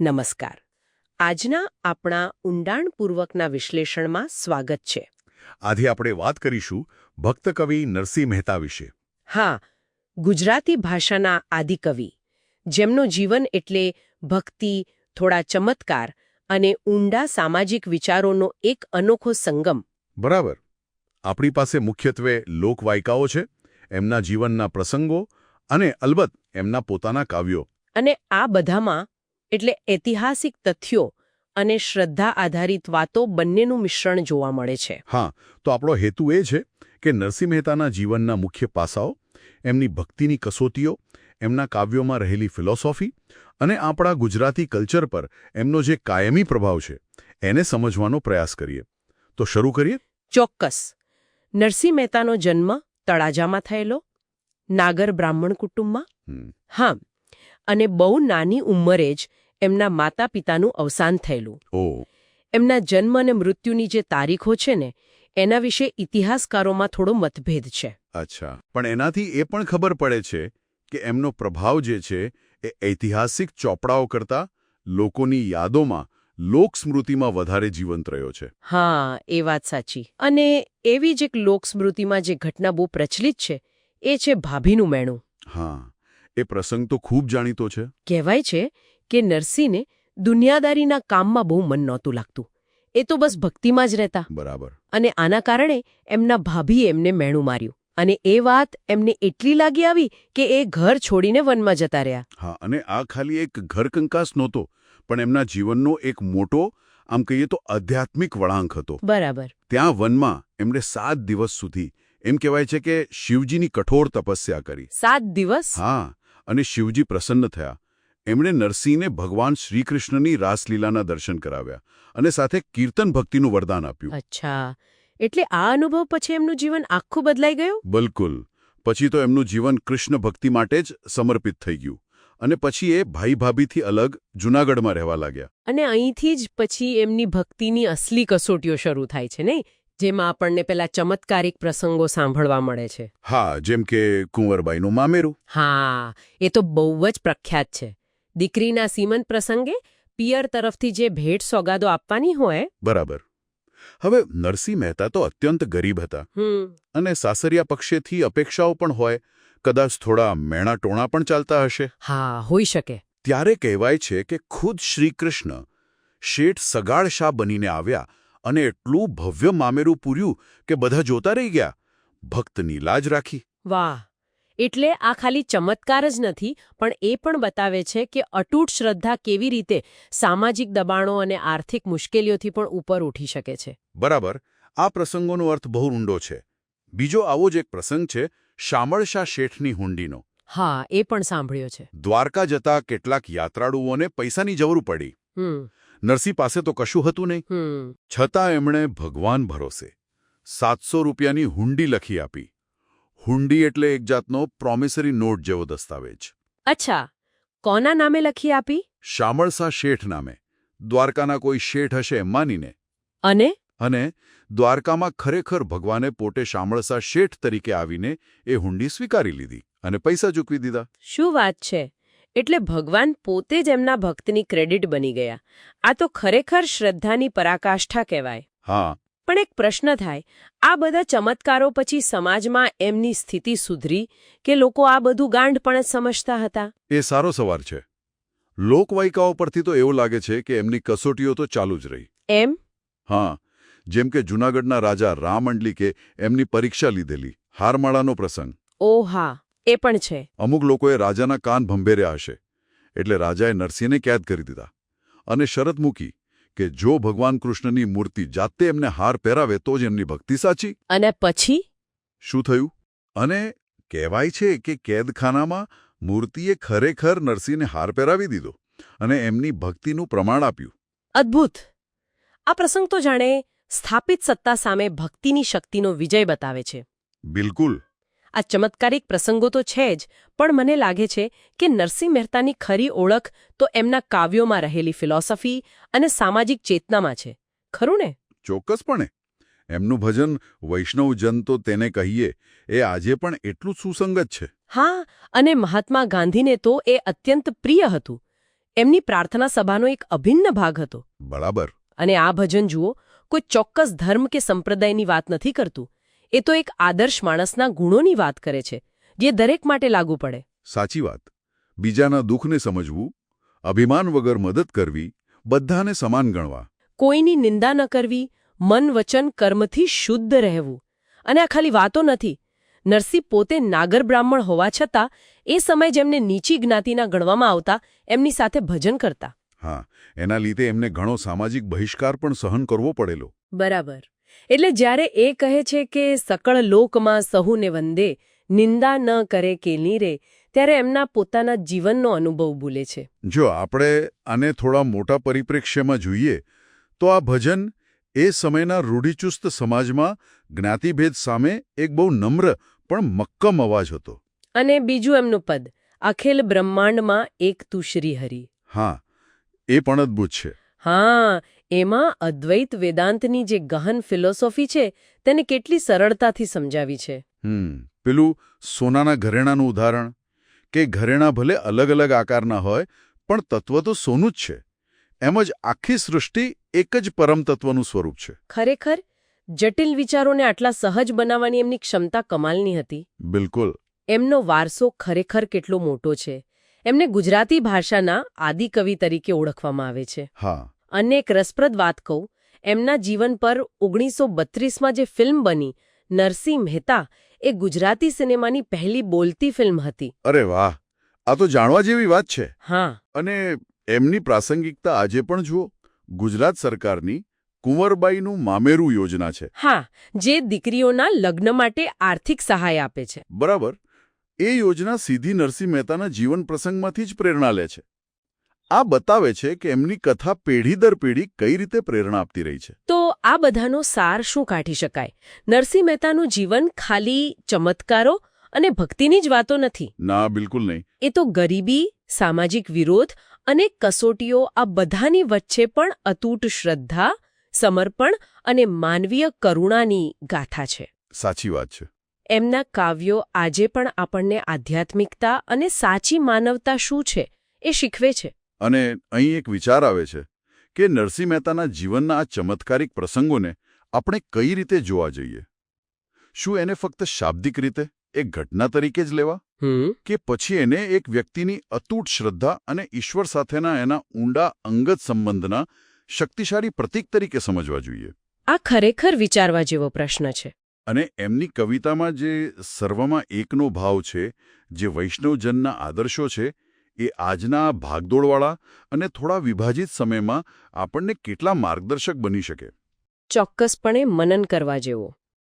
નમસ્કાર. આજના આપણા ઊંડાણપૂર્વકના વિશ્લેષણમાં સ્વાગત છે. આજે આપણે વાત કરીશું ભક્ત કવિ નરસિંહ મહેતા વિશે. હા ગુજરાતી ભાષાના આદિકવિ જેમનું જીવન એટલે ભક્તિ થોડા ચમત્કાર અને ઊંડા સામાજિક વિચારોનો એક અનોખો સંગમ. બરાબર. આપણી પાસે મુખ્યત્વે લોકવાયકાઓ છે એમના જીવનના પ્રસંગો અને અલબત્ત એમના પોતાના કાવ્યો. અને આ બધામાં એટલે ઐતિહાસિક તથ્યો અને શ્રદ્ધા આધારિત વાતો બંનેનું મિશ્રણ જોવા મળે છે. હા તો આપણો હેતુ એ છે કે નરસિંહ મહેતાના જીવનના મુખ્ય પાસાઓ એમની ભક્તિની કસોટીઓ એમના કાવ્યોમાં રહેલી ફિલોસોફી અને આપણા ગુજરાતી કલ્ચર પર એમનો જે કાયમી પ્રભાવ છે એને સમજવાનો પ્રયાસ કરીએ. તો શરૂ કરીએ? ચોક્કસ. નરસિંહ મહેતાનો જન્મ તળાજામાં થયેલો નાગર બ્રાહ્મણ કુટુંબમાં. હા અને બહુ નાની ઉંમરે જ એમના માતા પિતાનું અવસાન થયેલું. એમના જન્મ અને મૃત્યુની જે તારીખો છે ને એના વિશે ઇતિહાસકારોમાં થોડો મતભેદ છે. અચ્છા. પણ એનાથી એ પણ ખબર પડે છે કે એમનો પ્રભાવ જે છે એ ઐતિહાસિક ચોપડાઓ કરતાં લોકોની યાદોમાં લોકસ્મૃતિમાં વધારે જીવંત રહ્યો છે. હા એ વાત સાચી. અને એવી જ એક લોકસ્મૃતિમાં જે ઘટના બહુ પ્રચલિત છે એ છે ભાભીનું મેણું. હા. એ પ્રસંગ તો ખૂબ જાણીતો છે. કહેવાય છે કે નરસિંહને દુનિયાદારીના કામમાં બહુ મન નહોતું લાગતું. એ તો બસ ભક્તિમાં જ રહેતા. બરાબર. અને આના કારણે એમના ભાભીએ એમને મેણું માર્યું. અને એ વાત એમને એટલી લાગી આવી કે એ ઘર છોડીને વનમાં જતા રહ્યા. હા અને આ ખાલી એક ઘરકંકાસ નહોતો પણ એમના જીવનનો એક મોટો આમ કહીએ તો આધ્યાત્મિક વળાંક હતો. બરાબર. ત્યાં વનમાં એમણે સાત દિવસ સુધી એમ કહેવાય છે કે શિવજીની કઠોર તપસ્યા કરી. સાત દિવસ? હા અને શિવજી પ્રસન્ન થયા. એમણે નરસિંહને ભગવાન શ્રીકૃષ્ણની રાસલીલાના દર્શન કરાવ્યા અને સાથે કીર્તન ભક્તિનું વરદાન આપ્યું. અચ્છા. એટલે આ અનુભવ પછી એમનું જીવન આખું બદલાઈ ગયું? બિલકુલ. પછી તો એમનું જીવન કૃષ્ણ ભક્તિ માટે જ સમર્પિત થઈ ગયું અને પછી એ ભાઈ ભાભીથી અલગ જૂનાગઢમાં રહેવા લાગ્યા. અને અહીંથી જ પછી એમની ભક્તિની અસલી કસોટીઓ શરૂ થાય છે નહીં? જેમાં આપણને પેલા ચમત્કારિક પ્રસંગો સાંભળવા મળે છે. હા જેમ કે કુંવરબાઈનું મામેરું. હા એ તો બહુ જ પ્રખ્યાત છે. દીકરીના સીમંત પ્રસંગે પિયર તરફથી જે ભેટ સોગાદો આપવાની હોય બરાબર. હવે નરસિંહ મહેતા તો અત્યંત ગરીબ હતા. અને સાસરિયા પક્ષેથી અપેક્ષાઓ પણ હોય. કદાચ થોડા મેણા ટોણા પણ ચાલતા હશે. હા હોઈ શકે. ત્યારે કહેવાય છે કે ખુદ શ્રીકૃષ્ણ શેઠ સગાળ શાહ બનીને આવ્યા અને એટલું ભવ્ય મામેરું પૂર્યું કે બધા જોતા રહી ગયા. ભક્તની લાજ રાખી. વાહ. એટલે આ ખાલી ચમત્કાર જ નથી પણ એ પણ બતાવે છે કે અતૂટ શ્રદ્ધા કેવી રીતે સામાજિક દબાણો અને આર્થિક મુશ્કેલીઓથી પણ ઉપર ઉઠી શકે છે. બરાબર આ પ્રસંગોનો અર્થ બહુ ઊંડો છે. બીજો આવો જ એક પ્રસંગ છે શામળશા શેઠની હુંડીનો. હા એ પણ સાંભળ્યો છે. દ્વારકા જતા કેટલાક યાત્રાળુઓને પૈસાની જરૂર પડી. નરસિંહ પાસે તો કશું હતું નહીં. છતાં એમણે ભગવાન ભરોસે સાતસો રૂપિયાની હુંડી લખી આપી. હુંડી એટલે એક જાતનો પ્રોમિસરી નોટ જેવો દસ્તાવેજ. અચ્છા. કોના નામે લખી આપી? શામળસા શેઠ નામે. દ્વારકાના કોઈ શેઠ હશે એમ માનીને. અને? અને દ્વારકામાં ખરેખર ભગવાને પોતે શામળસા શેઠ તરીકે આવીને એ હુંડી સ્વીકારી લીધી અને પૈસા ચૂકવી દીધા. શું વાત છે? એટલે ભગવાન પોતે જ એમના ભક્તની ક્રેડિટ બની ગયા. આ તો ખરેખર શ્રદ્ધાની પરાકાષ્ઠા કહેવાય. હા પણ એક પ્રશ્ન થાય આ બધા ચમત્કારો પછી સમાજમાં એમની સ્થિતિ સુધરી કે લોકો આ બધું ગાંઠપણ સમજતા હતા? એ સારો સવાલ છે. લોકવાયકાઓ પરથી તો એવું લાગે છે કે એમની કસોટીઓ તો ચાલુ જ રહી. એમ? હા જેમ કે જૂનાગઢના રાજા રામંડલિકે એમની પરીક્ષા લીધેલી હારમાળાનો પ્રસંગ. ઓ હા એ પણ છે. અમુક લોકોએ રાજાના કાન ભંભેર્યા હશે એટલે રાજાએ નરસિંહને કેદ કરી દીધા. અને શરત મૂકી કે જો ભગવાન કૃષ્ણની મૂર્તિ જાતે એમને હાર પહેરાવે તો જ એમની ભક્તિ સાચી? અને પછી? શું થયું? અને કહેવાય છે કે કેદખાનામાં મૂર્તિએ ખરેખર નરસિંહને હાર પહેરાવી દીધો અને એમની ભક્તિનું પ્રમાણ આપ્યું. અદ્ભુત! આ પ્રસંગ તો જાણે સ્થાપિત સત્તા સામે ભક્તિની શક્તિનો વિજય બતાવે છે. બિલકુલ. આ ચમત્કારિક પ્રસંગો તો છે જ પણ મને લાગે છે કે નરસિંહ મહેતાની ખરી ઓળખ તો એમના કાવ્યોમાં રહેલી ફિલોસોફી અને સામાજિક ચેતનામાં છે. ખરું ને? ચોક્કસપણે. એમનું ભજન વૈષ્ણવજન તો તેને કહીએ એ આજે પણ એટલું સુસંગત છે. હા અને મહાત્મા ગાંધીને તો એ અત્યંત પ્રિય હતું. એમની પ્રાર્થના સભાનો એક અભિન્ન ભાગ હતો. બરાબર. અને આ ભજન જુઓ કોઈ ચોક્કસ ધર્મ કે સંપ્રદાયની વાત નથી કરતું. એ તો એક આદર્શ માણસના ગુણોની વાત કરે છે જે દરેક માટે લાગુ પડે. સાચી વાત. બીજાના દુઃખને સમજવું અભિમાન વગર મદદ કરવી બધાને સમાન ગણવા. કોઈની નિંદા ન કરવી મન વચન કર્મથી શુદ્ધ રહેવું. અને આ ખાલી વાતો નથી. નરસિંહ પોતે નાગર બ્રાહ્મણ હોવા છતાં એ સમય જેમને નીચી જ્ઞાતિના ગણવામાં આવતા એમની સાથે ભજન કરતા. હા એના લીધે એમને ઘણો સામાજિક બહિષ્કાર પણ સહન કરવો પડેલો. બરાબર. એટલે જ્યારે એ કહે છે કે સકળ લોકમાં સહુને વંદે નિંદા ન કરે કેલી રે ત્યારે એમના પોતાના જીવનનો અનુભવ ભૂલે છે. જો આપણે આને થોડા મોટા પરિપ્રેક્ષ્યમાં જોઈએ તો આ ભજન એ સમયના રૂઢિચુસ્ત સમાજમાં જ્ઞાતિભેદ સામે એક બહુ નમ્ર પણ મક્કમ અવાજ હતો. અને બીજું એમનું પદ અખિલ બ્રહ્માંડમાં એક તું શ્રી હરિ. હા એ પણ અદ્ભુત છે. હા એમાં અદ્વૈત વેદાંતની જે ગહન ફિલોસોફી છે તેને કેટલી સરળતાથી સમજાવી છે? હમ પેલું સોનાના ઘરેણાનું ઉદાહરણ. કે ઘરેણા ભલે અલગ અલગ આકારના હોય પણ તત્વ તો સોનું જ છે. એમ જ આખી સૃષ્ટિ એક જ પરમ તત્વનું સ્વરૂપ છે. ખરેખર? જટિલ વિચારોને આટલા સહજ બનાવવાની એમની ક્ષમતા કમાલની હતી. બિલકુલ. એમનો વારસો ખરેખર કેટલો મોટો છે. એમને ગુજરાતી ભાષાના આદિકવિ તરીકે ઓળખવામાં આવે છે. હા. અને એક રસપ્રદ વાત કહું એમના જીવન પર ઓગણીસો બત્રીસમાં જે ફિલ્મ બની નરસિંહ મહેતા એ ગુજરાતી સિનેમાની પહેલી બોલતી ફિલ્મ હતી. અરે વાહ! આ તો જાણવા જેવી વાત છે. હા. અને એમની પ્રાસંગિકતા આજે પણ જુઓ ગુજરાત સરકારની કુંવરબાઈનું મામેરું યોજના છે. હા જે દીકરીઓના લગ્ન માટે આર્થિક સહાય આપે છે. બરાબર. એ યોજના સીધી નરસિંહ મહેતાના જીવન પ્રસંગમાંથી જ પ્રેરણા લે છે. આ બતાવે છે કે એમની કથા પેઢી દર પેઢી કઈ રીતે પ્રેરણા આપતી રહી છે. તો આ બધાનો સાર શું કાઢી શકાય? નરસિંહ મહેતાનું જીવન ખાલી ચમત્કારો અને ભક્તિની જ વાતો નથી. ના બિલકુલ નહીં. એ તો ગરીબી સામાજિક વિરોધ અને કસોટીઓ આ બધાની વચ્ચે પણ અતૂટ શ્રદ્ધા સમર્પણ અને માનવીય કરુણાની ગાથા છે. સાચી વાત છે. એમના કાવ્યો આજે પણ આપણને આધ્યાત્મિકતા અને સાચી માનવતા શું છે એ શીખવે છે. અને અહીં એક વિચાર આવે છે કે નરસિંહ મહેતાના જીવનના આ ચમત્કારિક પ્રસંગોને આપણે કઈ રીતે જોવા જોઈએ? શું એને ફક્ત શાબ્દિક રીતે એક ઘટના તરીકે જ લેવા? કે પછી એને એક વ્યક્તિની અતૂટ શ્રદ્ધા અને ઈશ્વર સાથેના એના ઊંડા અંગત સંબંધના શક્તિશાળી પ્રતીક તરીકે સમજવા જોઈએ? આ ખરેખર વિચારવા જેવો પ્રશ્ન છે. અને એમની કવિતામાં જે સર્વમાં એકનો ભાવ છે જે વૈષ્ણવજનના આદર્શો છે એ આજના ભાગદોડવાળા અને થોડા વિભાજિત સમયમાં આપણને કેટલા માર્ગદર્શક બની શકે? ચોક્કસપણે મનન કરવા જેવો.